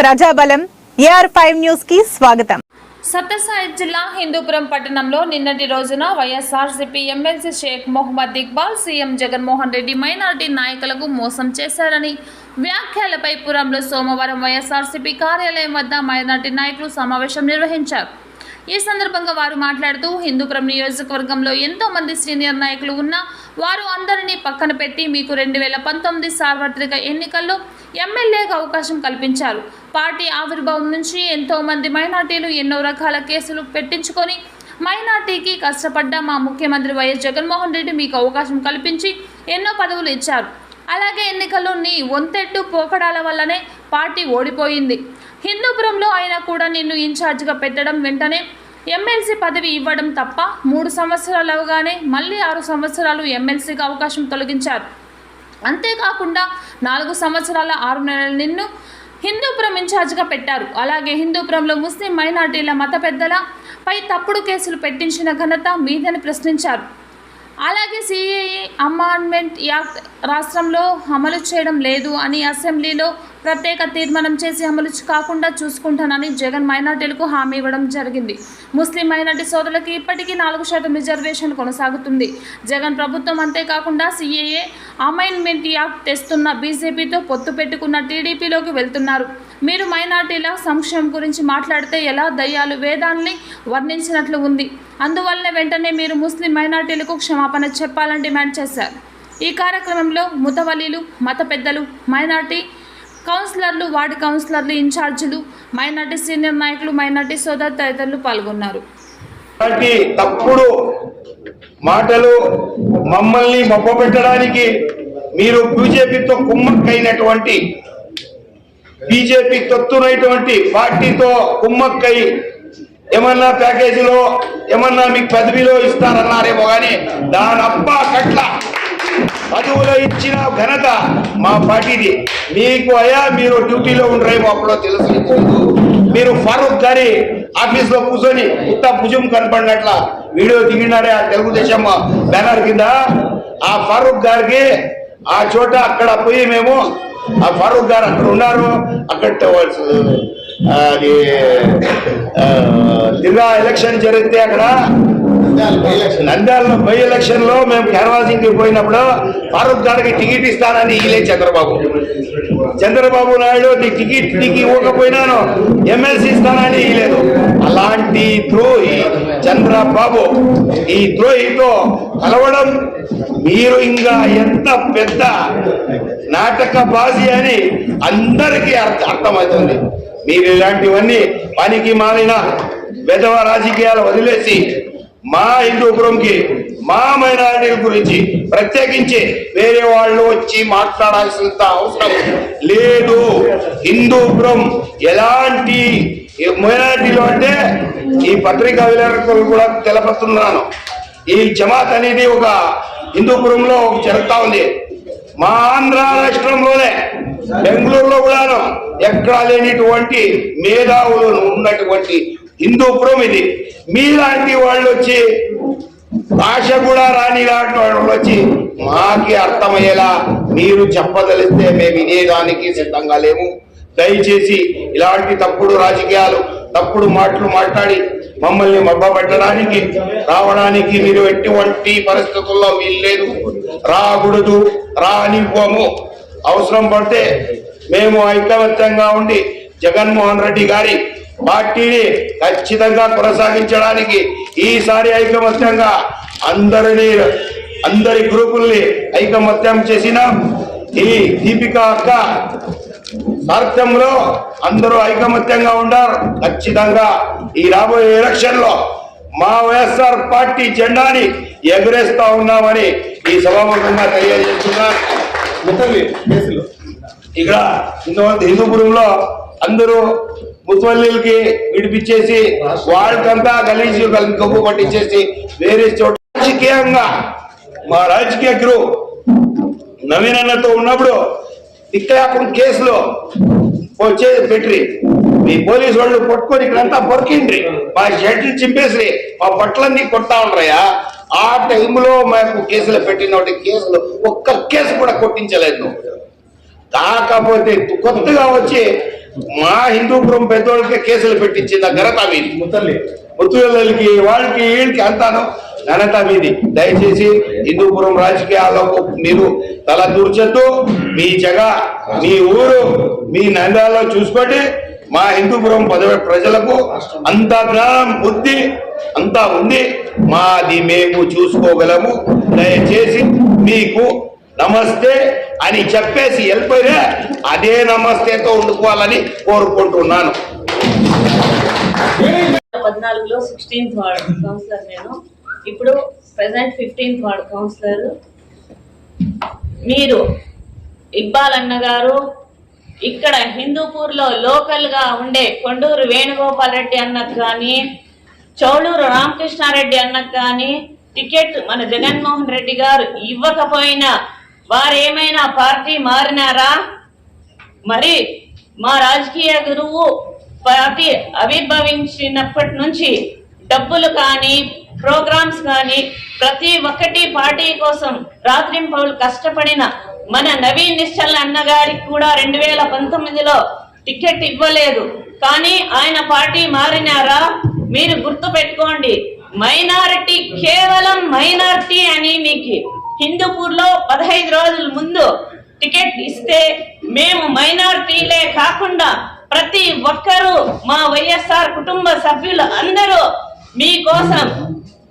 ప్రజాబలం AR five న్యూస్కి స్వాగతం. సత్యసాయి జిల్లా హిందూపురం పట్టణంలో నిన్నటి రోజున YSRCP MLC Sheikh Mohammed Iqbal CM Jaganmohan Reddy minority నాయకులకు మోసం చేశారని వ్యాఖ్యలపై పురంలో సోమవారం వైఎస్ఆర్సీపీ కార్యాలయం వద్ద మైనార్టీ నాయకులు సమావేశం నిర్వహించారు. ఈ సందర్భంగా వారు మాట్లాడుతూ హిందూపురం నియోజకవర్గంలో ఎంతో మంది సీనియర్ నాయకులు ఉన్నా వారు అందరినీ పక్కన పెట్టి మీకు రెండు వేల పంతొమ్మిది సార్వత్రిక ఎన్నికల్లో ఎమ్మెల్యేగా అవకాశం కల్పించారు. పార్టీ ఆవిర్భావం నుంచి ఎంతో మంది మైనార్టీలు ఎన్నో రకాల కేసులు పెట్టించుకొని మైనార్టీకి కష్టపడ్డ మా ముఖ్యమంత్రి వైఎస్ జగన్మోహన్ రెడ్డి మీకు అవకాశం కల్పించి ఎన్నో పదవులు ఇచ్చారు. అలాగే ఎన్నికల్లో నీ వంతెట్టు పోకడాల వల్లనే పార్టీ ఓడిపోయింది. హిందూపురంలో అయినా కూడా నిన్ను ఇన్ఛార్జిగా పెట్టడం వెంటనే ఎమ్మెల్సీ పదవి ఇవ్వడం తప్ప మూడు సంవత్సరాలు అవగానే మళ్ళీ ఆరు సంవత్సరాలు ఎమ్మెల్సీకి అవకాశం తొలగించారు. అంతేకాకుండా నాలుగు సంవత్సరాల ఆరు నెలలు నిన్ను హిందూపురం ఇన్ఛార్జ్గా పెట్టారు. అలాగే హిందూపురంలో ముస్లిం మైనార్టీల మత పెద్దల పై తప్పుడు కేసులు పెట్టించిన ఘనత మీదని ప్రశ్నించారు. అలాగే సిఏఏ అమాండ్మెంట్ యాక్ట్ రాష్ట్రంలో అమలు చేయడం లేదు అని అసెంబ్లీలో ప్రత్యేక తీర్మానం చేసి అమలు కాకుండా చూసుకుంటానని జగన్ మైనార్టీలకు హామీ ఇవ్వడం జరిగింది. ముస్లిం మైనార్టీ సోదరులకు ఇప్పటికీ నాలుగు శాతం రిజర్వేషన్ కొనసాగుతుంది. జగన్ ప్రభుత్వం అంతేకాకుండా సిఏఏ అమైన్మెంట్ యాక్ట్ తెస్తున్న బీజేపీతో పొత్తు పెట్టుకున్న టీడీపీలోకి వెళ్తున్నారు. మీరు మైనార్టీల సంక్షేమం గురించి మాట్లాడితే ఎలా దయ్యాలు వేదాన్ని వర్ణించినట్లు ఉంది. అందువల్లనే వెంటనే మీరు ముస్లిం మైనార్టీలకు క్షమాపణ చెప్పాలని డిమాండ్ చేశారు. ఈ కార్యక్రమంలో ముతవలీలు మత పెద్దలు మైనార్టీ కౌన్సిలర్లు వార్డు కౌన్సిలర్లు ఇన్ఛార్జీలు మైనార్టీ సీనియర్ నాయకులు మైనార్టీ సోదరు తదితరులు పాల్గొన్నారు. తప్పుడు మాటలు మమ్మల్ని మభ్యపెట్టడానికి మీరు బీజేపీతో కుమ్మక్కైనటువంటి బీజేపీ తొత్తునటువంటి పార్టీతో కుమ్మక్కై ఏమన్నా ప్యాకేజీలో ఏమన్నా మీకు పదవిలో ఇస్తారన్నారేమో కానీ దాని అబ్బా కట్ల పదవులో ఇచ్చిన ఘనత మా పార్టీది. మీకు అయ్యా మీరు డ్యూటీలో ఉండరేమో అప్పుడు తెలుసు మీరు ఫారూక్ గారి ఆఫీస్లో కూర్చొని ఉత్త భుజం కనపడినట్ల వీడియో దిగినారే ఆ తెలుగుదేశం బ్యానర్ కింద. ఆ ఫారూక్ గారికి ఆ చోట అక్కడ పోయి మేము ఆ ఫారూక్ గారు అక్కడ ఉన్నారు. అక్కడ అది ఆ, ఎలక్షన్ జరిగితే అక్కడ నంద్యాలలో బై ఎలక్షన్. లో మేము క్యాన్వాసింగ్కి పోయినప్పుడు ఫారూక్ గారికి టికెట్ ఇస్తానని ఈలే చంద్రబాబు. చంద్రబాబు నాయుడు నీ టికెట్ నీకు ఇవ్వకపోయినాను ఎమ్మెల్సీ ఇస్తానని ఇలేదు అలాంటి ద్రోహి చంద్రబాబు ఈ ద్రోహితో కలవడం మీరు ఇంకా ఎంత పెద్ద నాటక బాజీ అని అందరికీ అర్థ అర్థమవుతుంది. మీరు ఇలాంటివన్నీ పనికి మాలిన వెధవ రాజకీయాలు వదిలేసి మా హిందూ హిందూపురంకి మా మైనారిటీల గురించి ప్రత్యేకించి వేరే వాళ్ళు వచ్చి మాట్లాడాల్సినంత అవసరం లేదు. హిందూపురం ఎలాంటి మైనారిటీలు అంటే ఈ పత్రికా విలేకరులు కూడా తెలపస్తున్నాను ఈ జమాత్ అనేది ఒక హిందూపురంలో ఒక జరుగుతూ ఉంది. మా ఆంధ్ర రాష్ట్రంలోనే బెంగళూరులో కూడాను ఎక్కడా లేనిటువంటి మేధావులు ఉన్నటువంటి హిందూపురం ఇది. మీలాంటి వాళ్ళు వచ్చి భాష కూడా రాని లాంటి వాళ్ళు వచ్చి మాకి అర్థమయ్యేలా మీరు చెప్పదలిస్తే మేము వినేదానికి సిద్ధంగా లేము. దయచేసి ఇలాంటి తప్పుడు రాజకీయాలు తప్పుడు మాటలు మాట్లాడి మమ్మల్ని మబ్బబెట్టడానికి రావడానికి మీరు ఎటువంటి పరిస్థితుల్లో వీల్లేదు. రాకూడదు రానివ్వము. అవసరం పడితే మేము ఐకమత్యంగా ఉండి జగన్మోహన్ రెడ్డి గారి పార్టీని ఖచ్చితంగా కొనసాగించడానికి ఈసారి ఐకమత్యంగా అందరినీ అందరి గ్రూపుల్ని ఐకమత్యం చేసినాం ఈ దీపిక అక్క సారథ్యంలో అందరూ ఐకమత్యంగా ఉండారు. ఖచ్చితంగా ఈ రాబోయే ఎలక్షన్లో మా వైఎస్ఆర్ పార్టీ జెండాని ఎగరేస్తా ఉన్నామని ఈ సభాముఖంగా తెలియజేస్తున్నా ఇక్కడ ఇంతమంది హిందూపురంలో అందరూ ముసలికి విడిపించేసి వాళ్ళకంతా గలీజు గబ్బు పట్టించేసి వేరే చోట రాజకీయంగా మా రాజకీయ గురు నవీన్ అన్నతో ఉన్నప్పుడు ఇక్కడ కేసులో వచ్చే పెట్టి మీ పోలీసు వాళ్ళు పట్టుకొని ఇక్కడంతా పొరికిండ్రి. మా షర్ట్లు చింపేసి మా బట్టలన్నీ కొడతా ఉండరయ్యా. ఆ టైంలో మాకు కేసులు పెట్టిన కేసులు ఒక్క కేసు కూడా కొట్టించలేదు. నువ్వు కాకపోతే కొత్తగా వచ్చి మా హిందూపురం పెద్దోళ్ళకి కేసులు పెట్టించింది ఆ ఘనత మీది ముతల్లి ముత్తులకి వాళ్ళకి వీళ్ళకి అంతాను ఘనత మీది దయచేసి హిందూపురం రాజకీయాలకు మీరు తల దూర్చొద్దు మీ జగ మీ ఊరు మీ నంద్యాలలో చూసుకోండి మా హిందూపురం పదవి ప్రజలకు అంత జ్ఞానం బుద్ధి అంతా ఉంది. మాది మేము చూసుకోగలము. దయచేసి మీకు నమస్తే అని చెప్పేసి వెళ్ళిపోయినా అదే నమస్తేతో ఉండుకోవాలని కోరుకుంటున్నాను. పద్నాలుగులో సిక్స్టీన్త్ వార్డ్ కౌన్సిలర్ నేను. ఇప్పుడు ప్రెసెంట్ ఫిఫ్టీన్త్ వార్డ్ కౌన్సిలర్ మీరు ఇక్బాల్ అన్న గారు ఇక్కడ హిందూపూర్లో లోకల్గా ఉండే కొండూరు వేణుగోపాల్ రెడ్డి అన్నకు కానీ చౌడూరు రామకృష్ణారెడ్డి అన్నకు కానీ టికెట్ మన జగన్మోహన్ రెడ్డి గారు ఇవ్వకపోయినా వారేమైనా పార్టీ మారినారా? మరి మా రాజకీయ గురువు పార్టీ ఆవిర్భవించినప్పటి నుంచి డబ్బులు కానీ ప్రోగ్రామ్స్ కానీ ప్రతి ఒక్కటి పార్టీ కోసం రాత్రింపౌలు కష్టపడిన మన నవీన్ నిశ్చల్ అన్నగారికి కూడా రెండు వేల పంతొమ్మిదిలో టికెట్ ఇవ్వలేదు. కానీ ఆయన పార్టీ మారినారా? మీరు గుర్తు పెట్టుకోండి మైనారిటీ కేవలం మైనారిటీ అని మీకు హిందూపూర్లో పదహైదు రోజుల ముందు టికెట్ ఇస్తే మేము మైనారిటీలే కాకుండా ప్రతి ఒక్కరూ మా వైఎస్ఆర్ కుటుంబ సభ్యులు అందరూ మీకోసం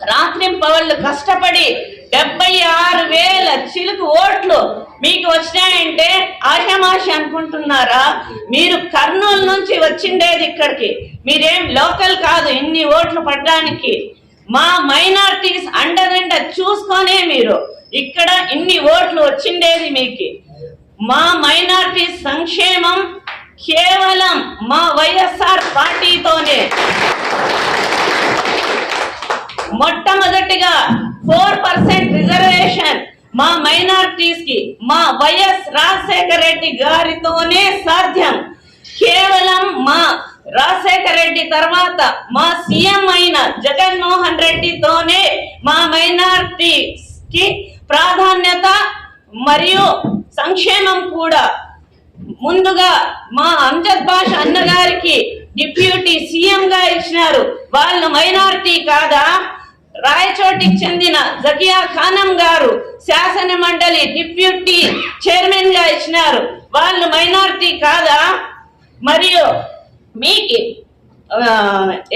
రాత్రింపవళ్ళు కష్టపడి డెబ్బై ఆరు వేల చిలుకు ఓట్లు మీకు వచ్చినాయంటే ఆషామాష అనుకుంటున్నారా? మీరు కర్నూలు నుంచి వచ్చిండేది ఇక్కడికి. మీరేం లోకల్ కాదు ఇన్ని ఓట్లు పడ్డానికి. మా మైనార్టీస్ అండదండ చూసుకొనే మీరు. ఇక్కడ ఇన్ని ఓట్లు వచ్చిండేది మీకు. మా మైనార్టీ సంక్షేమం కేవలం మా వైఎస్ఆర్ పార్టీతోనే. మొట్టమొదటిగా ఫోర్ పర్సెంట్ రిజర్వేషన్ మా మైనార్టీస్కి మా వైఎస్ రాజశేఖర రెడ్డి గారితోనే సాధ్యం. కేవలం మా రాజశేఖర రెడ్డి తర్వాత మా సీఎం అయిన జగన్మోహన్ రెడ్డితోనే మా మైనార్టీకి ప్రాధాన్యత మరియు సంక్షేమం కూడా. ముందుగా మా అంజద్ భాష అన్నగారికి డిప్యూటీ సీఎం గా ఇచ్చినారు. వాళ్ళు మైనారిటీ కాదా? రాయచోటికి చెందిన జకియా ఖానం గారు శాసన మండలి డిప్యూటీ చైర్మన్గా ఇచ్చినారు. వాళ్ళు మైనారిటీ కాదా? మరియు మీకు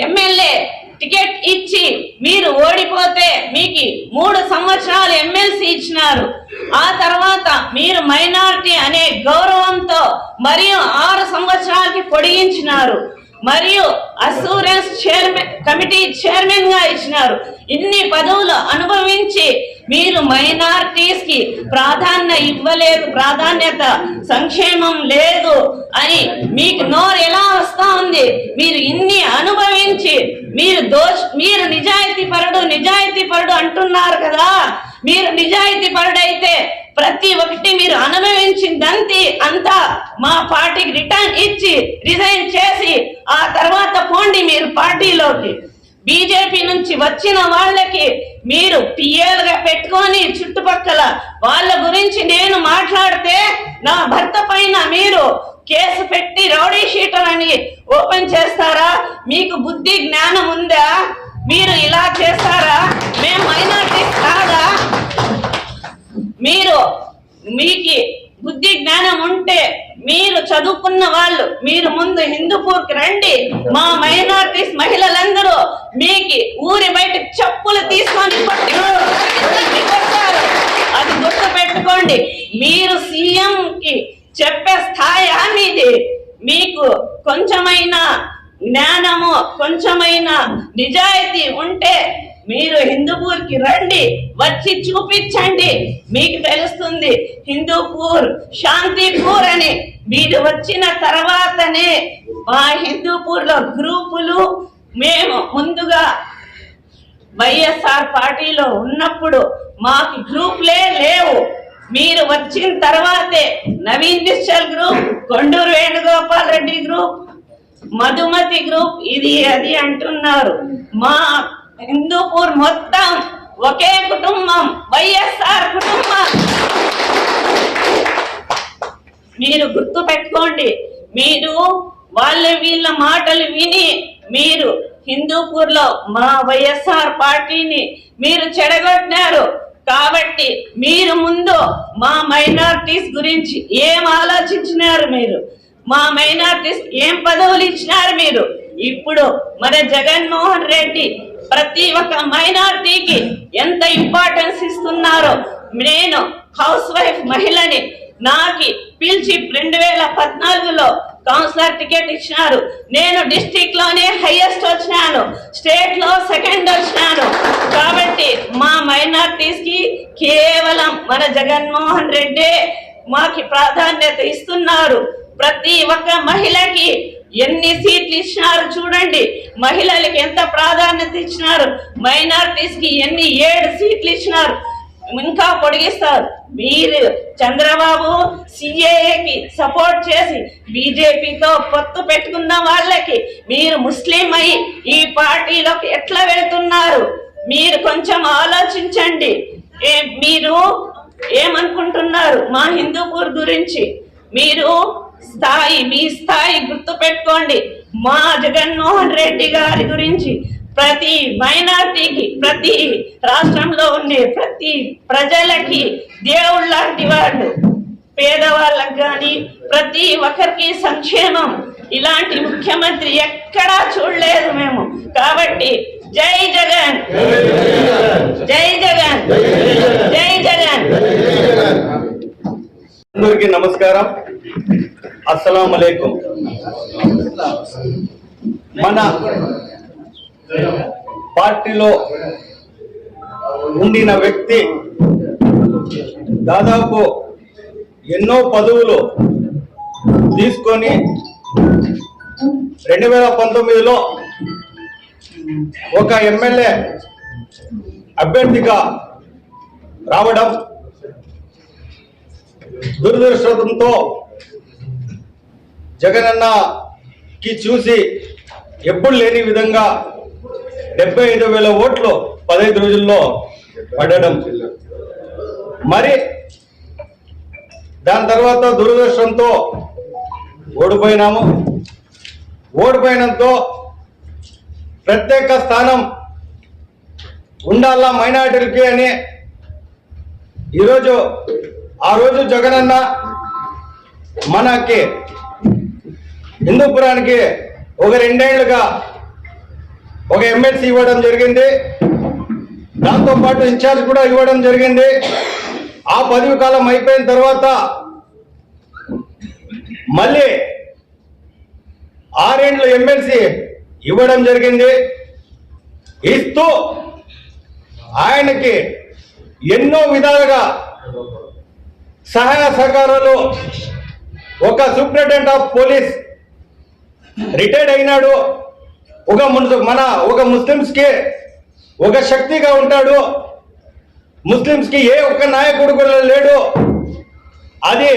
ఎమ్మెల్యే టికెట్ ఇచ్చి మీరు ఓడిపోతే మీకు మూడు సంవత్సరాలు ఎమ్మెల్సీ ఇచ్చినారు. ఆ తర్వాత మీరు మైనారిటీ అనే గౌరవంతో మరియు ఆరు సంవత్సరాలకి పొడిగించినారు. మరియు అసూరెన్స్ చైర్మన్ కమిటీ చైర్మన్గా ఇచ్చినారు. ఇన్ని పదవులు అనుభవించి మీరు మైనారిటీస్కి ప్రాధాన్య ఇవ్వలేదు ప్రాధాన్యత సంక్షేమం లేదు అని మీకు నోరు ఎలా వస్తా ఉంది? మీరు ఇన్ని అనుభవించి మీరు దోష్ మీరు నిజాయితీ పరుడు నిజాయితీ పరుడు అంటున్నారు కదా? మీరు నిజాయితీ పరుడైతే ప్రతి ఒక్కటి మీరు అనుభవించిందంతి అంతా మా పార్టీకి రిటర్న్ ఇచ్చి రిజైన్ చేసి ఆ తర్వాత పోండి మీరు పార్టీలోకి. బీజేపీ నుంచి వచ్చిన వాళ్ళకి మీరు పిఏలుగా పెట్టుకొని చుట్టుపక్కల వాళ్ళ గురించి నేను మాట్లాడితే నా భర్త పైన మీరు కేసు పెట్టి రౌడీ షీటర్ అని ఓపెన్ చేస్తారా? మీకు బుద్ధి జ్ఞానం ఉందా? మీరు ఇలా చేస్తారా? మేము మైనార్టీ కాదా? మీరు మీకు బుద్ధి జ్ఞానం ఉంటే మీరు చదువుకున్న వాళ్ళు మీరు ముందు హిందూపూర్కి రండి. మా మైనార్టీస్ మహిళలందరూ మీకు ఊరి బయట చెప్పులు తీసుకొని అది గుర్తు పెట్టుకోండి. మీరు సీఎం కి చెప్పే స్థాయి మీది మీకు కొంచెమైనా జ్ఞానము కొంచెమైనా నిజాయితీ ఉంటే మీరు హిందూపూర్కి రండి. వచ్చి చూపించండి. మీకు తెలుస్తుంది హిందూపూర్ శాంతిపూర్ అని. మీరు వచ్చిన తర్వాతనే మా హిందూపూర్లో గ్రూపులు మేము ముందుగా వైఎస్ఆర్ పార్టీలో ఉన్నప్పుడు మాకు గ్రూప్లే లేవు. మీరు వచ్చిన తర్వాతే Naveen Nischal group Konduru Venugopal Reddy group Madhumathi group ఇది అది అంటున్నారు. మా హిందూపూర్ మొత్తం ఒకే కుటుంబం వైఎస్ఆర్ కుటుంబం. మీరు గుర్తు పెట్టుకోండి మీరు వాళ్ళ వీళ్ళ మాటలు విని మీరు హిందూపూర్లో మా వైఎస్ఆర్ పార్టీని మీరు చెడగొట్టినారు. కాబట్టి మీరు ముందు మా మైనార్టీస్ గురించి ఏం ఆలోచించినారు మీరు? మా మైనార్టీస్ ఏం పదవులు ఇచ్చినారు మీరు? ఇప్పుడు మన జగన్మోహన్ రెడ్డి ప్రతి ఒక్క మైనార్టీకి ఎంత ఇంపార్టెన్స్ ఇస్తున్నారో నేను హౌస్ వైఫ్ మహిళని నాకి పిలిచి రెండు వేల పద్నాలుగులో కౌన్సిలర్ టికెట్ ఇచ్చినారు. నేను డిస్టిక్లోనే హైయెస్ట్ వచ్చినాను. స్టేట్లో సెకండ్ వచ్చినాను. కాబట్టి మా మైనార్టీస్కి కేవలం మన జగన్మోహన్ రెడ్డి మాకి ప్రాధాన్యత ఇస్తున్నారు. ప్రతి ఒక్క మహిళకి ఎన్ని సీట్లు ఇచ్చినారు చూడండి. మహిళలకి ఎంత ప్రాధాన్యత ఇచ్చినారు. మైనార్టీస్కి ఎన్ని ఏడు సీట్లు ఇచ్చినారు. ఇంకా పొడిగిస్తారు. మీరు చంద్రబాబు సిఏఏకి సపోర్ట్ చేసి బీజేపీతో పొత్తు పెట్టుకున్న వాళ్ళకి మీరు ముస్లిం అయి ఈ పార్టీలోకి ఎట్లా వెళ్తున్నారు? మీరు కొంచెం ఆలోచించండి. ఏ మీరు ఏమనుకుంటున్నారు? మా హిందూపూర్ గురించి మీరు స్థాయి మీ స్థాయి గుర్తు పెట్టుకోండి మా జగన్మోహన్ రెడ్డి గారి గురించి ప్రతి మైనార్టీకి ప్రతి రాష్ట్రంలో ఉండే ప్రతి ప్రజలకి దేవుడు లాంటి వాళ్ళు పేదవాళ్ళకి కానీ ప్రతి ఒక్కరికి సంక్షేమం. ఇలాంటి ముఖ్యమంత్రి ఎక్కడా చూడలేదు మేము. కాబట్టి జై జగన్. జై జగన్. జై జగన్. అందరికీ నమస్కారం. అస్సలం మన పార్టీలో ఉండిన వ్యక్తి దాదాపు ఎన్నో పదవులు తీసుకొని రెండు వేల పంతొమ్మిదిలో ఒక ఎమ్మెల్యే అభ్యర్థిగా రావడం దురదృష్టంతో జగనన్నకి చూసి ఎప్పుడు లేని విధంగా డెబ్బై ఐదు వేల ఓట్లు పదహైదు రోజుల్లో పడడం. మరి దాని తర్వాత దురదృష్టంతో ఓడిపోయినాము. ఓడిపోయినంతో ప్రత్యేక స్థానం ఉండాలా మైనార్టీలకి అని ఈరోజు ఆ రోజు జగనన్న మనకి హిందూపురానికి ఒక రెండేళ్ళుగా ఒక ఎమ్మెల్సీ ఇవ్వడం జరిగింది. దాంతో పాటు ఇన్ఛార్జ్ కూడా ఇవ్వడం జరిగింది. ఆ పదవి కాలం అయిపోయిన తర్వాత మళ్ళీ ఆరేండ్లు ఎమ్మెల్సీ ఇవ్వడం జరిగింది. ఇస్తూ ఆయనకి ఎన్నో విధాలుగా సహాయ సహకారాలు. ఒక సూపరింటెండెంట్ ఆఫ్ పోలీస్ రిటైర్డ్ అయినాడు. ఒక మన ఒక ముస్లిమ్స్కి ఒక శక్తిగా ఉంటాడు. ముస్లిమ్స్కి ఏ ఒక్క నాయకుడు కూడా లేడు. అది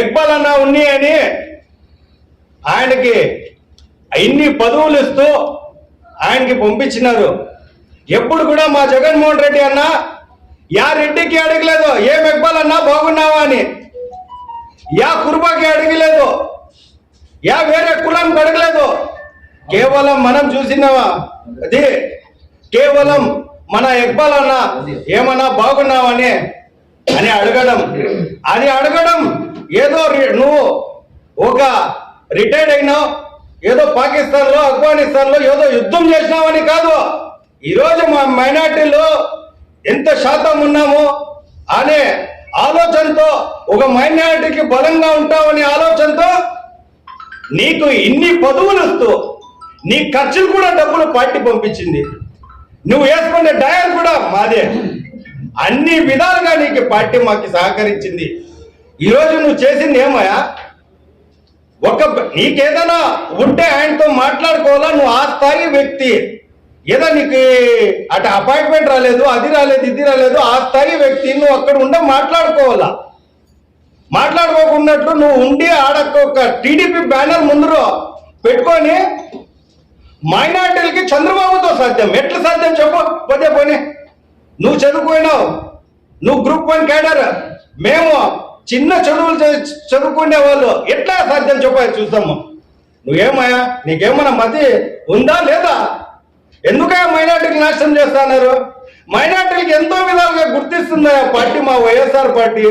ఎక్బాల్ అన్న ఉన్ని అని ఆయనకి ఇన్ని పదవులు ఇస్తూ ఆయనకి పంపించినారు. ఎప్పుడు కూడా మా జగన్మోహన్ రెడ్డి అన్న యా రెడ్డికి అడగలేదు ఏం ఎక్బాల్ అన్నా బాగున్నావా అని. యా కుర్బాకి అడగలేదు యా వేరే కులానికి అడగలేదు. కేవలం మనం చూసినావా? అది కేవలం మన ఇక్బాల్ అన్న ఏమన్నా బాగున్నావని అని అడగడం. అది అడగడం ఏదో నువ్వు ఒక రిటైర్డ్ అయినావు ఏదో పాకిస్తాన్లో ఆఫ్ఘనిస్తాన్లో ఏదో యుద్ధం చేసినావని కాదు. ఈరోజు మా మైనార్టీలో ఎంత శాతం ఉన్నాము అనే ఆలోచనతో ఒక మైనారిటీకి బలంగా ఉంటామనే ఆలోచనతో నీకు ఇన్ని పదవులు వస్తూ నీ ఖర్చులు కూడా డబ్బులు పార్టీ పంపించింది. నువ్వు వేసుకునే డయల్ కూడా మాదే. అన్ని విధాలుగా నీకు పార్టీ మాకు సహకరించింది. ఈరోజు నువ్వు చేసింది ఏమయ్యా? ఒక నీకేదైనా ఉంటే ఆయనతో మాట్లాడుకోవాలా? నువ్వు ఆ స్థాయి వ్యక్తి. ఏదో నీకు అటు అపాయింట్మెంట్ రాలేదు అది రాలేదు ఇది రాలేదు ఆ స్థాయి వ్యక్తి. నువ్వు అక్కడ ఉండే మాట్లాడుకోవాలా? మాట్లాడుకోకున్నట్లు నువ్వు ఉండి ఆడ ఒక టీడీపీ బ్యానర్ ముందు పెట్టుకొని మైనార్టీలకి చంద్రబాబుతో సాధ్యం. ఎట్లా సాధ్యం చెప్పు? పోతే పోనీ. నువ్వు చదువుకున్నావు. నువ్వు గ్రూప్ వన్ క్యాడర్ మేము చిన్న చదువులు చదువుకునే వాళ్ళు. ఎట్లా సాధ్యం చెప్పాలి చూద్దాము. నువ్వేమయ్యా? నీకేమన్నా మతి ఉందా లేదా? ఎందుకే మైనార్టీకి నాశనం చేస్తున్నారు? మైనార్టీలకు ఎంతో విధాలుగా గుర్తిస్తుందా పార్టీ? మా వైఎస్ఆర్ పార్టీ.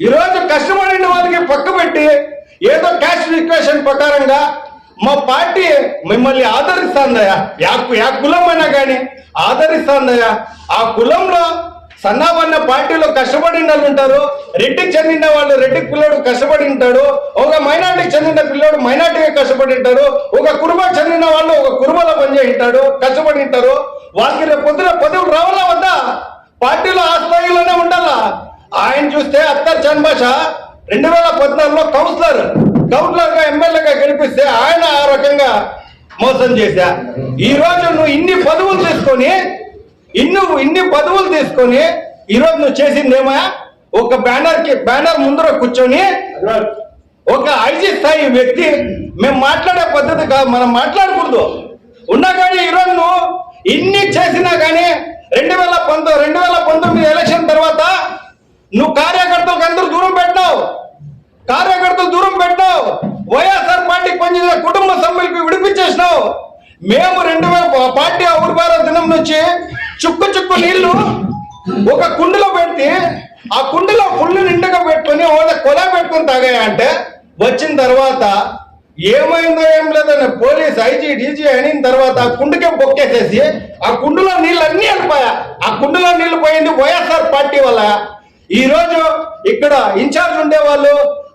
ఈరోజు కష్టపడిన వాళ్ళకి పక్క పెట్టి ఏదో క్యాష్ ఈక్వేషన్ ప్రకారంగా మా పార్టీ మిమ్మల్ని ఆదరిస్తుందయ్యా. యా యా కులం అయినా కానీ ఆదరిస్తుందయ్యా. ఆ కులంలో సన్నాబన్న పార్టీలో కష్టపడిన వాళ్ళు ఉంటారు. రెడ్డికి చెందిన వాళ్ళు రెడ్డి పిల్లోడు కష్టపడి ఉంటాడు. ఒక మైనార్టీకి చెందిన పిల్లోడు మైనార్టీగా కష్టపడి ఉంటారు ఒక కుటుంబానికి చెందిన వాళ్ళు ఒక కురుమలో పనిచేయింటాడు కష్టపడి ఉంటారు. వాళ్ళకి రేపు పొద్దున పదవులు రావాలా వద్దా? పార్టీలో ఆ స్థాయిలోనే ఉండాలా? ఆయన చూస్తే అత్తర్ చన్భాష రెండు వేల పద్నాలుగులో కౌన్సిలర్. కౌన్సిలర్గా ఎమ్మెల్యేగా గెలిపిస్తే ఆయన ఆ రకంగా మోసం చేశా. ఈ రోజు నువ్వు ఇన్ని పదవులు తీసుకొని ఇన్ని ఇన్ని పదవులు తీసుకొని ఈ రోజు నువ్వు చేసింది ఏమయ్యా ఒక బ్యానర్కి బ్యానర్ ముందర కూర్చొని ఒక ఐజీ స్థాయి వ్యక్తి మేము మాట్లాడే పద్ధతి కాదు మనం మాట్లాడకూడదు. ఉన్నా కానీ ఈరోజు నువ్వు ఇన్ని చేసినా కానీ రెండు వేల పంతొమ్మిది రెండు వేల పంతొమ్మిది ఎలక్షన్ తర్వాత నువ్వు కార్యకర్తలకు అందరూ దూరం పెట్టినావు. కార్యకర్తలు దూరం పెట్టావు వైఎస్ఆర్ పార్టీకి పనిచేసిన కుటుంబ సభ్యులకు విడిపించేసినావు. మేము రెండు పార్టీ ఊరిపార దినం నుంచి చుక్కు చుక్కు నీళ్ళు ఒక కుండలో పెడితే ఆ కుండలో ఫుల్ నిండుగా పెట్టుకొని ఓద కొల పెట్టుకొని తాగాయంటే వచ్చిన తర్వాత ఏమైందో ఏం లేదని పోలీస్ ఐజీ డీజీ అయిన తర్వాత ఆ కుండకే బొక్కేసేసి ఆ కుండలో నీళ్ళు అన్ని వెళ్ళిపోయా. ఆ కుండలో నీళ్ళు పోయింది వైఎస్ఆర్ పార్టీ వల్ల. ఈ రోజు ఇక్కడ ఇన్ఛార్జ్ ఉండేవాళ్ళు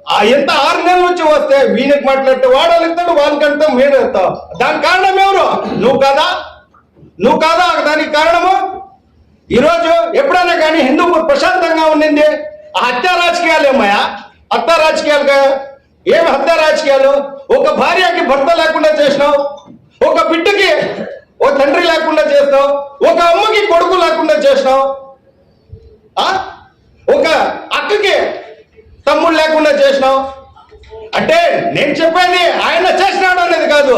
ఆ ఎంత ఆరు నెలల నుంచి వస్తే వీనికి మాట్లాడితే వాడు వెళ్తాడు వాళ్ళకంటే మీరు వెళ్తావు దానికి కారణం ఎవరు? నువ్వు కాదా? నువ్వు కాదా? దానికి కారణము? ఈరోజు ఎప్పుడైనా కానీ హిందూపూర్ ప్రశాంతంగా ఉండింది. ఆ హత్య రాజకీయాలు ఏమయ్యా? హత్య రాజకీయాలు ఏం ఏమి హత్య రాజకీయాలు? ఒక భార్యకి భర్త లేకుండా చేసినావు. ఒక బిడ్డకి ఓ తండ్రి లేకుండా చేస్తావు ఒక అమ్మకి కొడుకు లేకుండా చేసినావు. ఆ? ఒక అక్కకి తమ్ముడు లేకుండా చేసినావు? అంటే నేను చెప్పేది ఆయన చేసినాడు అనేది కాదు.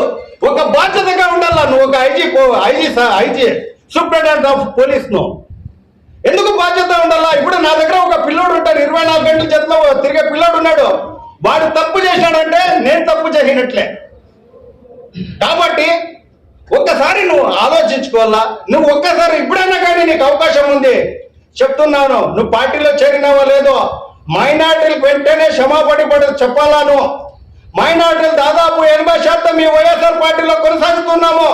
ఒక బాధ్యతగా ఉండాలా నువ్వు? ఒక IG IG IG superintendent of పోలీస్ను ఎందుకు బాధ్యత ఉండాలా? ఇప్పుడు నా దగ్గర ఒక పిల్లోడు ఉంటాడు. ఇరవై నాలుగు గంటల చేతిలో తిరిగే పిల్లోడు ఉన్నాడు. వాడు తప్పు చేశాడంటే నేను తప్పు చేసినట్లే కాబట్టి ఒక్కసారి నువ్వు ఆలోచించుకోవాలా? నువ్వు ఒక్కసారి ఇప్పుడైనా కానీ నీకు అవకాశం ఉంది. చెప్తున్నాను. నువ్వు పార్టీలో చేరినావా లేదో? మైనార్టీలకు వెంటనే క్షమాపడి పడదు చెప్పాలను. మైనార్టీలు దాదాపు ఎనభై శాతం ఈ వైఎస్ఆర్ పార్టీలో కొనసాగుతున్నాము.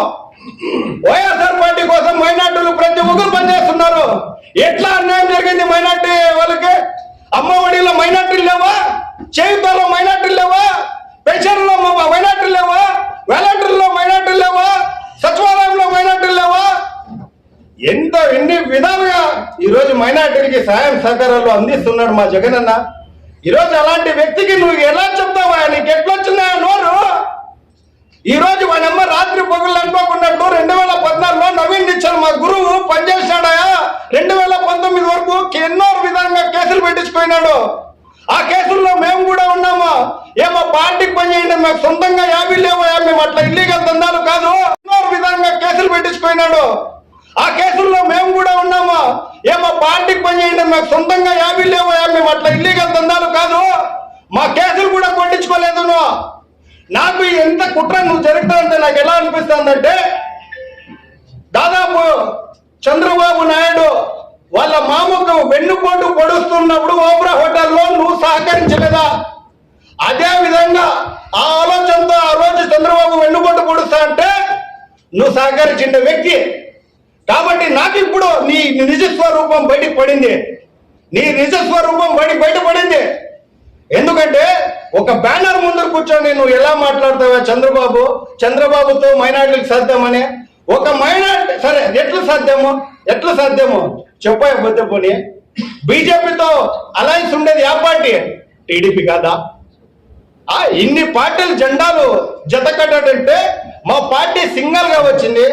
వైఎస్ఆర్ పార్టీ కోసం మైనార్టీలు ప్రతి ఒక్కరు పనిచేస్తున్నారు. ఎట్లా అన్యాయం జరిగింది మైనార్టీ వాళ్ళకి? అమ్మఒడిలో మైనార్టీలు లేవా? చేయుతాలో మైనార్టీలు లేవా పెన్షన్లో మైనార్టీలు లేవా వాలంటీర్లో మైనార్టీలు లేవా సచివాలయంలో మైనార్టీలు లేవా ఎంత ఎన్ని విధాలుగా ఈ రోజు మైనార్టీలకి సహాయం సహకారాలు అందిస్తున్నాడు మా జగన్ అన్న ఈ రోజు అలాంటి వ్యక్తికి నువ్వు ఎలా చెప్తావా? నీకు ఎట్లొచ్చిందా నోరు? ఈ రోజు రాత్రి పగుళ్ళు అనుకోకున్నట్టు రెండు వేల పద్నాలుగులో నవీన్ నిచ్చల్ మా గురువు పనిచేసినాడయా రెండు వేల పంతొమ్మిది వరకు ఎన్నో విధంగా కేసులు పెట్టించుకున్నాడు ఆ కేసుల్లో మేము కూడా ఉన్నాము? ఏమో పార్టీకి పనిచేయండి మాకు సొంతంగా యాభై లేవయా మేము అట్లా ఇల్లీగల్ దందాలు కాదు. ఎన్నో విధంగా కేసులు పెట్టించుకున్నాడు ఆ కేసుల్లో మేము కూడా ఉన్నామా? ఏమో పార్టీకి పనిచేయండి మాకు సొంతంగా యాభై లేవయా మేము అట్లా ఇల్లీగల్ దందాలు కాదు. మా కేసులు కూడా కొట్టించుకోలేదు నువ్వు నాకు ఎంత కుట్ర నువ్వు జరుగుతుందంటే నాకు ఎలా అనిపిస్తుందంటే దాదాపు చంద్రబాబు నాయుడు వాళ్ళ మామకు వెన్నుపోటు పొడుస్తున్నప్పుడు ఓబ్రా హోటల్లో నువ్వు సహకరించలేదా? అదే విధంగా ఆ ఆలోచనతో ఆ రోజు చంద్రబాబు వెన్నుపోటు పొడుస్తా అంటే నువ్వు సహకరించిన వ్యక్తి. కాబట్టి నాకు ఇప్పుడు నీ నిజ స్వరూపం బయటికి పడింది. నీ నిజ స్వరూపం బయట బయటపడింది ఎందుకంటే ఒక బ్యానర్ ముందు కూర్చొని నువ్వు ఎలా మాట్లాడతావా చంద్రబాబు? చంద్రబాబుతో మైనార్టీలకు సాధ్యమని? ఒక మైనార్టీ సరే ఎట్లు సాధ్యము? ఎట్లు సాధ్యము? చెప్పా పోనీ బీజేపీతో అలయన్స్ ఉండేది ఆ పార్టీ? టీడీపీ కాదా? ఆ ఇన్ని పార్టీల జెండాలు జత కట్టాడంటే మా పార్టీ సింగల్గా వచ్చింది.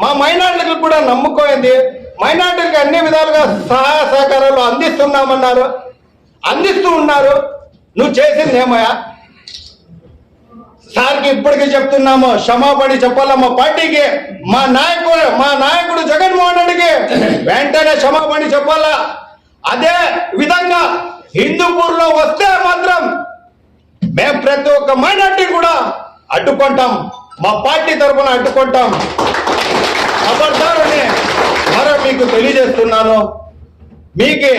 మా మైనార్టీలకు కూడా నమ్ముకోయింది మైనార్టీలకు అన్ని విధాలుగా సహాయ సహకారాలు అందిస్తున్నామన్నారు. అందిస్తూ ఉన్నారు. నువ్వు చేసింది ఏమయ్యా? సార్కి ఇప్పటికీ చెప్తున్నాము. క్షమాపడి చెప్పాలా? మా పార్టీకి మా నాయకుడు మా నాయకుడు జగన్మోహన్ రెడ్డికి వెంటనే క్షమాపణ చెప్పాలా? అదే విధంగా హిందూపూర్లో వస్తే మాత్రం మేము ప్రతి ఒక్క మైనార్టీ కూడా అడ్డుకుంటాం. మా పార్టీ తరఫున అడ్డుకుంటాం. అబద్ధాలని మరో మీకు తెలియజేస్తున్నాను. మీకు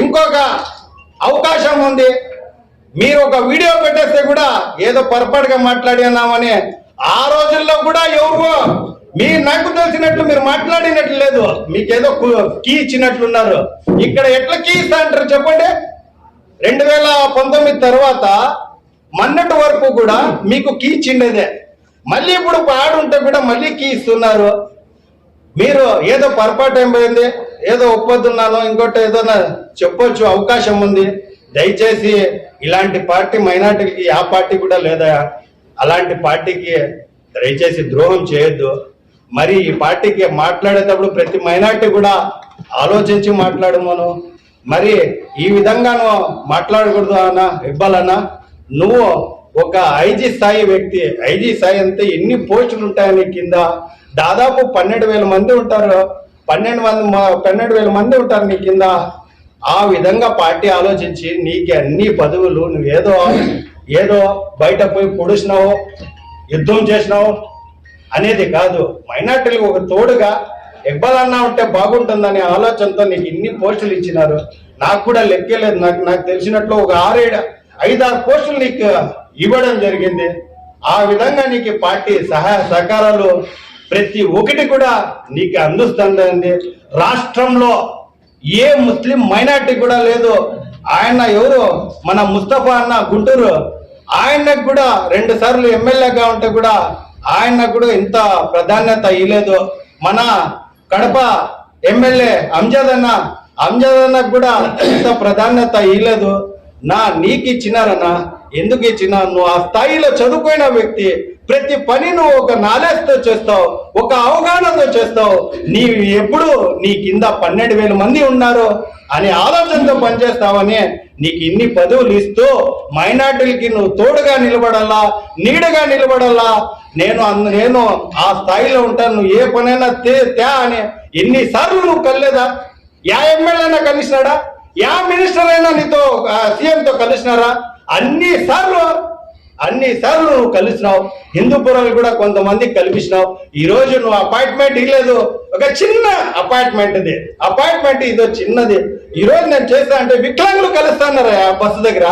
ఇంకొక అవకాశం ఉంది. మీరు ఒక వీడియో పెట్టేస్తే కూడా ఏదో పొరపాటుగా మాట్లాడినామని ఆ రోజుల్లో కూడా ఎవరు మీరు నాకు తెలిసినట్లు మీరు మాట్లాడినట్లు లేదు. మీకేదో కీ ఇచ్చినట్లున్నారు. ఇక్కడ ఎట్లా కీ ఇస్తా అంటారు చెప్పండి. రెండు వేల పంతొమ్మిది తర్వాత మొన్నటి వరకు కూడా మీకు కీ ఇచ్చిండేదే. మళ్ళీ ఇప్పుడు పాడుంటే కూడా మళ్ళీ కీ ఇస్తున్నారు. మీరు ఏదో పొరపాటు ఏం పోయింది? ఏదో ఒప్పొద్దున్నాను ఇంకోటి ఏదో చెప్పొచ్చు అవకాశం ఉంది. దయచేసి ఇలాంటి పార్టీ మైనార్టీకి ఆ పార్టీ కూడా లేదా? అలాంటి పార్టీకి దయచేసి ద్రోహం చేయొద్దు. మరి ఈ పార్టీకి మాట్లాడేటప్పుడు ప్రతి మైనార్టీ కూడా ఆలోచించి మాట్లాడమను. మరి ఈ విధంగాను మాట్లాడకూడదు అన్న ఇవ్వాలన్నా నువ్వు ఒక ఐజీ స్థాయి వ్యక్తి ఐజీ స్థాయి అంటే ఎన్ని పోస్టులు ఉంటాయని కింద? దాదాపు పన్నెండు వేల మంది ఉంటారు. పన్నెండు మంది పన్నెండు వేల మంది ఉంటారు నీ కింద. ఆ విధంగా పార్టీ ఆలోచించి నీకు అన్ని పదవులు నువ్వేదో ఏదో బయట పోయి పొడిచినావు యుద్ధం చేసినావు అనేది కాదు. మైనార్టీలకు ఒక తోడుగా ఇవ్వాలన్నా ఉంటే బాగుంటుందనే ఆలోచనతో నీకు ఇన్ని పోస్టులు ఇచ్చినారు. నాకు కూడా లెక్కలేదు నాకు నాకు తెలిసినట్లు ఒక ఆరేడు ఐదారు పోస్టులు నీకు ఇవ్వడం జరిగింది. ఆ విధంగా నీకు పార్టీ సహాయ సహకారాలు ప్రతి ఒక్కటి కూడా నీకు అందిస్తుంది రాష్ట్రంలో ఏ ముస్లిం మైనార్టీ కూడా లేదు. ఆయన ఎవరు? మన ముస్తఫా అన్న గుంటూరు. ఆయనకు కూడా రెండు సార్లు ఎమ్మెల్యేగా ఉంటే కూడా ఆయనకు కూడా ఇంత ప్రాధాన్యత ఇవ్వలేదు మన కడప ఎమ్మెల్యే అంజద్ అన్న అంజద్ అన్నకు కూడా ఇంత ప్రాధాన్యత ఇవ్వలేదు నా నీకు ఇచ్చినారన్నా ఎందుకు ఇచ్చినా? నువ్వు ఆ స్థాయిలో చదువుకున్న వ్యక్తి ప్రతి పని నువ్వు ఒక నాలెడ్జ్తో చేస్తావు ఒక అవగాహనతో చేస్తావు. నీ ఎప్పుడు నీ కింద పన్నెండు వేల మంది ఉన్నారు అనే ఆలోచనతో పనిచేస్తావని నీకు ఇన్ని పదవులు ఇస్తూ మైనార్టీలకి నువ్వు తోడుగా నిలబడాలా నీడగా నిలబడాలా? నేను అందు నేను ఆ స్థాయిలో ఉంటాను నువ్వు ఏ పనైనా తే త్యా అని ఎన్నిసార్లు నువ్వు కల్లేదా? యా ఎమ్మెల్యేనా కలిసినాడా యా మినిస్టర్ అయినా నీతో సీఎంతో కలిసినారా అన్ని సార్లు అన్ని సార్లు నువ్వు కలిసినావు. హిందూపురాలు కూడా కొంతమంది కల్పించినావు. ఈ రోజు నువ్వు అపాయింట్మెంట్ ఇవ్వలేదు. ఒక చిన్న అపాయింట్మెంట్ ఇది. అపాయింట్మెంట్ ఇదో చిన్నది. ఈ రోజు నేను చేస్తా అంటే వికలాంగులు కలుస్తాన్నారు ఆ బస్సు దగ్గర.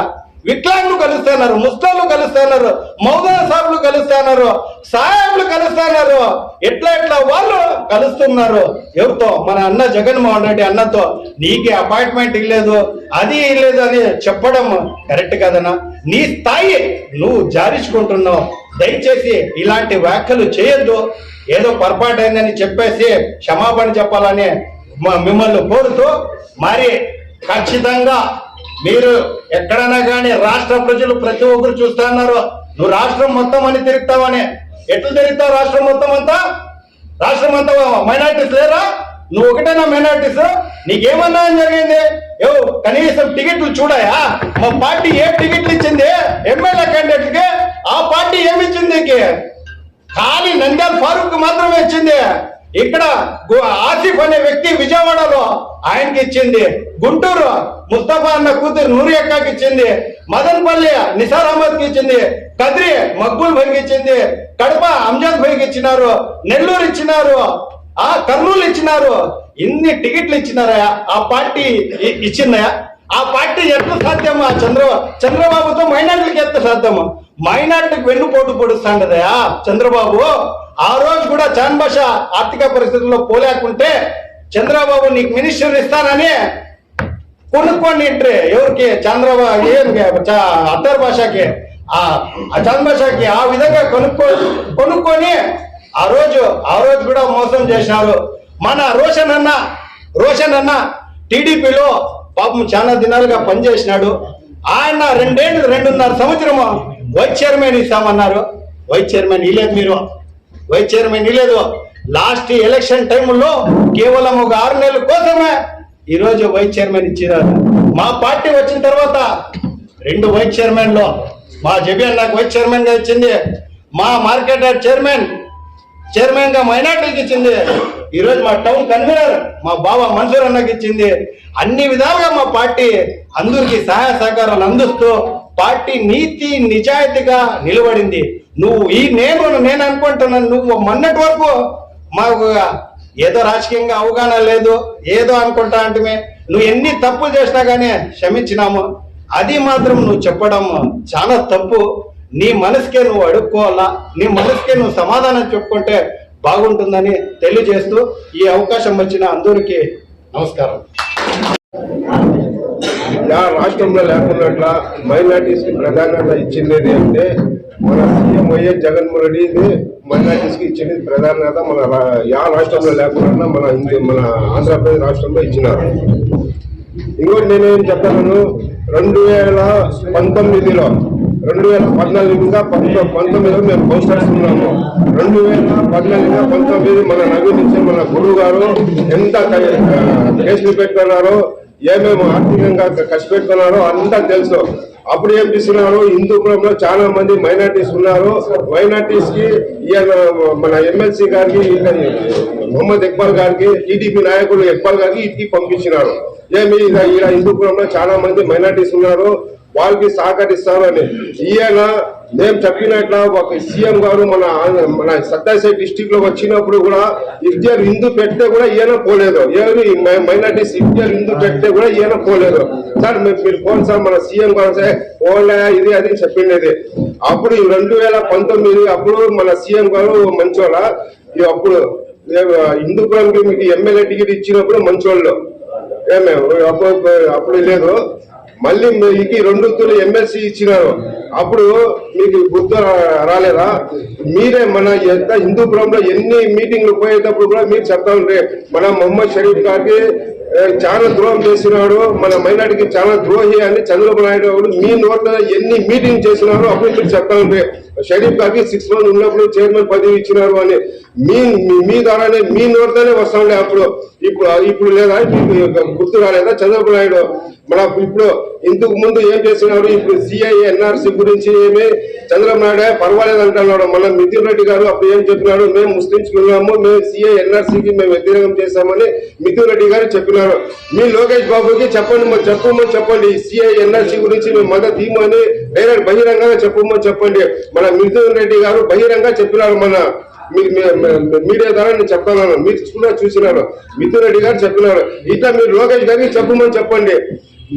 వికలాంగులు కలుస్తున్నారు ముస్లాలు కలుస్తున్నారు మౌదాన సాబులు కలుస్తున్నారు సాయాబులు కలుస్తున్నారు ఎట్లా ఎట్లా వాళ్ళు కలుస్తున్నారు. ఎవరితో? మన అన్న జగన్మోహన్ రెడ్డి అన్నతో. నీకే అపాయింట్మెంట్ ఇవ్వలేదు అది ఇవ్వలేదు అని చెప్పడం కరెక్ట్ కదనా నీ స్థాయి నువ్వు జారించుకుంటున్నావు. దయచేసి ఇలాంటి వ్యాఖ్యలు చేయొద్దు. ఏదో పొరపాటు అయిందని చెప్పేసి క్షమాపణ చెప్పాలని మ- మిమ్మల్ని కోరుతూ మరి ఖచ్చితంగా మీరు ఎక్కడైనా కానీ రాష్ట్ర ప్రజలు ప్రతి ఒక్కరు చూస్తున్నారు నువ్వు రాష్ట్రం మొత్తం అని తిరుగుతావని. ఎట్లు తిరుగుతావు రాష్ట్రం మొత్తం అంతా? రాష్ట్రం అంతా మైనార్టీస్ లేరా? నువ్వు ఒకటేనా మైనార్టీస్ నీకేమన్నా జరిగింది? ఏ కనీసం టికెట్లు చూడాయా? మా పార్టీ ఏ టికెట్లు ఇచ్చింది? ఎమ్మెల్యే క్యాండిడేట్కి ఆ పార్టీ ఏమి ఇచ్చింది నీకు? ఖాళీ నంద్యాల ఫారూక్ మాత్రమే ఇచ్చింది. ఇక్కడ ఆసిఫ్ అనే వ్యక్తి విజయవాడలో ఆయనకి ఇచ్చింది. గుంటూరు ముస్తఫా అన్న కూతురు నూరి అక్కకి ఇచ్చింది మదన్పల్లి నిసార్ అహ్మద్కి ఇచ్చింది కద్రి మక్బూల్ భాయ్కి ఇచ్చింది కడప అంజాద్ భాయ్కి ఇచ్చినారు నెల్లూరు ఇచ్చినారు ఆ కర్నూలు ఇచ్చినారు. ఇన్ని టికెట్లు ఇచ్చినారా? ఆ పార్టీ ఇచ్చిందా? ఆ పార్టీ ఎట్లా సాధ్యం ఆ చంద్ర చంద్రబాబుతో మైనార్టీలకు ఎంత సాధ్యము? మైనార్టీకి వెన్నుపోటు పొడుస్తాండదయా చంద్రబాబు. ఆ రోజు కూడా చాన్ భాష ఆర్థిక పరిస్థితుల్లో పోలేకుంటే చంద్రబాబు నీకు మినిస్టర్ ఇస్తానని కొనుక్కోండి ఇంట్రీ ఎవరికి చంద్రబాబు ఏం అద్దర్ భాషకి. ఆ ఆ చంద్ర భాషకి ఆ విధంగా కొనుక్కో కొనుక్కొని ఆ రోజు ఆ రోజు కూడా మోసం చేసినారు. మన రోషన్ అన్న రోషన్ అన్న టీడీపీలో పాపం చాలా దినాలుగా పనిచేసినాడు. ఆయన రెండేళ్ళు రెండున్నర సంవత్సరము వైస్ చైర్మన్ ఇస్తామన్నారు. వైస్ చైర్మన్ ఇలేదు మీరు. వైస్ చైర్మన్ ఇలేదు లాస్ట్ ఎలక్షన్ టైంలో కేవలం ఒక ఆరు నెలల కోసమే ఈరోజు వైస్ చైర్మన్ ఇచ్చినారు. మా పార్టీ వచ్చిన తర్వాత రెండు వైస్ చైర్మన్లు మా జబియన్ నాకు వైస్ చైర్మన్గా ఇచ్చింది. మా మార్కెట్ యార్డ్ చైర్మన్ చైర్మన్గా మైనార్టీకి ఇచ్చింది. ఈరోజు మా టౌన్ కన్వీనర్ మా బావ మన్సూర్ అన్నకి ఇచ్చింది. అన్ని విధాలుగా మా పార్టీ అందరికీ సహాయ సహకారాలు అందిస్తూ పార్టీ నీతి నిజాయితీగా నిలబడింది. నువ్వు ఈ నేను నేను అనుకుంటున్నాను నువ్వు మొన్నటి వరకు మాకు ఏదో రాజకీయంగా అవగాహన లేదు ఏదో అనుకుంటా అంటే నువ్వు ఎన్ని తప్పులు చేసినా కానీ క్షమించినాము. అది మాత్రం నువ్వు చెప్పడం చాలా తప్పు. నీ మనసుకే నువ్వు అడుక్కోవాలా? నీ మనసుకే నువ్వు సమాధానం చెప్పుకుంటే బాగుంటుందని తెలియజేస్తూ ఈ అవకాశం వచ్చిన అందరికీ నమస్కారం. యా రాష్ట్రంలో లేకున్నట్ల మైనార్టీస్కి ప్రధానంగా ఇచ్చింది అంటే మన సీఎం వైఎస్ జగన్మోహన్ రెడ్డి మైనార్టీస్కి ఇచ్చింది ప్రధానంగా మన రా- యా రాష్ట్రంలో లేకుండా మన మన ఆంధ్రప్రదేశ్ రాష్ట్రంలో ఇచ్చినారు. ఇంకోటి నేనేం చెప్తాను రెండు వేల పంతొమ్మిదిలో రెండు వేల పద్నాలుగు పంతొమ్మిదిలో మేము పోస్టర్స్ ఉన్నాము రెండు వేల పద్నాలుగు పంతొమ్మిది మన నవీన్ ఇచ్చే మన గురువు గారు ఎంత కేసులు పెట్టుకున్నారో ఏమేమి ఆర్థికంగా కష్టపెట్టుకున్నారో అంతా తెలుసు. అప్పుడు ఏం చేస్తున్నారు? హిందూపురంలో చాలా మంది మైనార్టీస్ ఉన్నారు. మైనార్టీస్కి మన ఎమ్మెల్సీ గారికి మొహమ్మద్ ఇక్బాల్ గారికి టీడీపీ నాయకులు ఇక్బాల్ గారికి ఇంటికి పంపించినారు. ఏమి ఇలా హిందూపురంలో చాలా మంది మైనార్టీస్ ఉన్నారు. వాళ్ళకి సహకరిస్తానని ఈయన మేము చెప్పినట్ల ఒక సీఎం గారు మన మన సత్యాసాయి డిస్టిక్లో వచ్చినప్పుడు కూడా ఇద్దరు హిందూ పెడితే కూడా ఈయన పోలేదు. ఏమి మైనార్టీస్ ఇద్దరు హిందూ పెడితే కూడా ఈయన పోలేదు. సార్ మీరు మీరు ఫోన్ సార్ మన సీఎం గారు సార్ పోలే ఇది అది చెప్పిండేది. అప్పుడు రెండు వేల పంతొమ్మిది అప్పుడు మన సీఎం గారు మంచోళ్ళ. ఈ అప్పుడు హిందూపురంకి మీకు ఎమ్మెల్యే టికెట్ ఇచ్చినప్పుడు మంచోళ్ళు. ఏమే అప్పుడు అప్పుడు లేదు. మళ్ళీ మీకు రెండు తూర్లు ఎమ్మెల్సీ ఇచ్చినారు. అప్పుడు మీకు గుర్తు రాలేదా? మీరే మన ఎంత హిందూపురంలో ఎన్ని మీటింగ్లు పోయేటప్పుడు కూడా మీరు చెప్తా ఉంటే మన మొహమ్మద్ షరీఫ్ గారికి చాలా ద్రోహం చేసినాడు మన మైనార్టీకి చాలా ద్రోహి అని చంద్రబాబు నాయుడు గారు మీ నోట్ల ఎన్ని మీటింగ్ చేసినారో అప్పుడు మీరు చెప్తా ఉంటే షరీఫ్ గారికి సిక్స్ మంత్ ఉన్నప్పుడు చైర్మన్ పదవి ఇచ్చినారు అని. మీ మీ- మీ ద్వారానే మీ నోట్లనే వస్తా ఉండే అప్పుడు. ఇప్పుడు ఇప్పుడు లేదా గుర్తు రాలేదా చంద్రబాబు నాయుడు మన ఇప్పుడు ఇంతకు ముందు ఏం చేసినారు ఇప్పుడు సిఐ ఎన్ఆర్సీ గురించి ఏమి చంద్రబాబు నాయుడే పర్వాలేదు అంటున్నాడు. మన మిథున్ రెడ్డి గారు అప్పుడు ఏం చెప్పినాడు? మేము ముస్లింస్ ఉన్నాము మేము సిఐ ఎన్ఆర్సీకి మేము వ్యతిరేకం చేస్తామని మిథున్ రెడ్డి గారు చెప్పినారు. మీ లోకేష్ బాబుకి చెప్పండి చెప్పమని చెప్పండి. సిఐ ఎన్ఆర్సీ గురించి మేము మద్దతు ఇవ్వమని డైరెక్ట్ బహిరంగంగా చెప్పమని చెప్పండి. మన మిథున్ రెడ్డి గారు బహిరంగ చెప్పినారు మన మీరు మీ- మీడియా ద్వారా నేను చెప్తాను మీరు కూడా చూసినారు. మిథున్ రెడ్డి గారు చెప్పినారు. ఇట్లా మీరు లోకేష్ గారికి చెప్పమని చెప్పండి.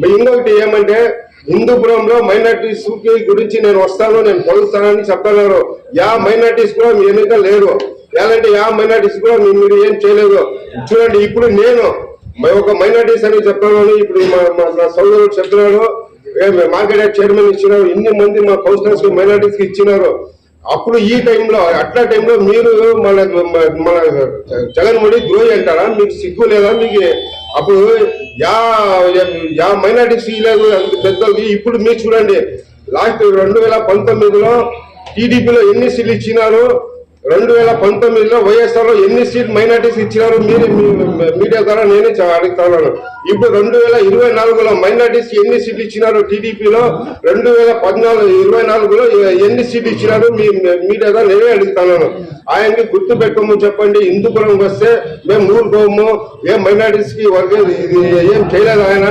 ఇంకొకటి ఏమంటే హిందూపురంలో మైనార్టీస్ గురించి నేను వస్తాను నేను పొలుస్తానని చెప్తున్నారు యా మైనార్టీస్ కూడా మీ ఎన్నిక లేరు ఎలాంటి యా మైనార్టీస్ కూడా మీరు ఏం చేయలేదు. చూడండి ఇప్పుడు నేను ఒక మైనార్టీస్ అని చెప్తున్నాను ఇప్పుడు మా మా నా సోదరుడు చెప్తున్నాడు మార్కెట్ చైర్మన్ ఇచ్చినారు. ఇన్ని మంది మా కౌన్సిలర్స్ మైనార్టీస్కి ఇచ్చినారు. అప్పుడు ఈ టైంలో అట్లా టైంలో మీరు మన మన జగన్మోహన్ ద్రోహి అంటారా? మీకు సిగ్గు లేదా? మీకు అప్పుడు యా యా మైనార్టీస్ లేదు పెద్దది ఇప్పుడు మీరు చూడండి లాస్ట్ రెండు వేల పంతొమ్మిదిలో టీడీపీలో ఎన్ని సీట్లు ఇచ్చినారు రెండు వేల పంతొమ్మిదిలో వైఎస్ఆర్లో ఎన్ని సీట్ మైనార్టీస్ ఇచ్చినారు మీరు మీడియా ద్వారా నేనే చ- అడుగుతున్నాను ఇప్పుడు రెండు వేల ఇరవై నాలుగులో మైనార్టీస్ ఎన్ని సీట్లు ఇచ్చినారు టీడీపీలో రెండు వేల పద్నాలుగు ఇరవై నాలుగులో ఎన్ని సీట్లు ఇచ్చినారు మీ మీడియా ద్వారా నేనే అడుగుతున్నాను ఆయనకి గుర్తు పెట్టము చెప్పండి. హిందూపురం వస్తే మేము ఊరుకోము. ఏం మైనార్టీస్కి వర్గం ఇది ఏం చేయలేదు ఆయన.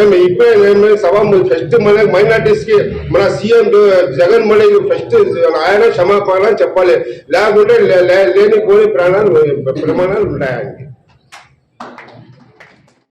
ఏం ఇప్పుడే సభ ఫస్ట్ మన మైనార్టీస్కి మన సీఎం జగన్ మళ్ళీ ఫస్ట్ ఆయన క్షమాపణ చెప్పాలి. లేకుంటే లేని లే- ప్రాణాలు ప్రమాణాలు ఉంటాయి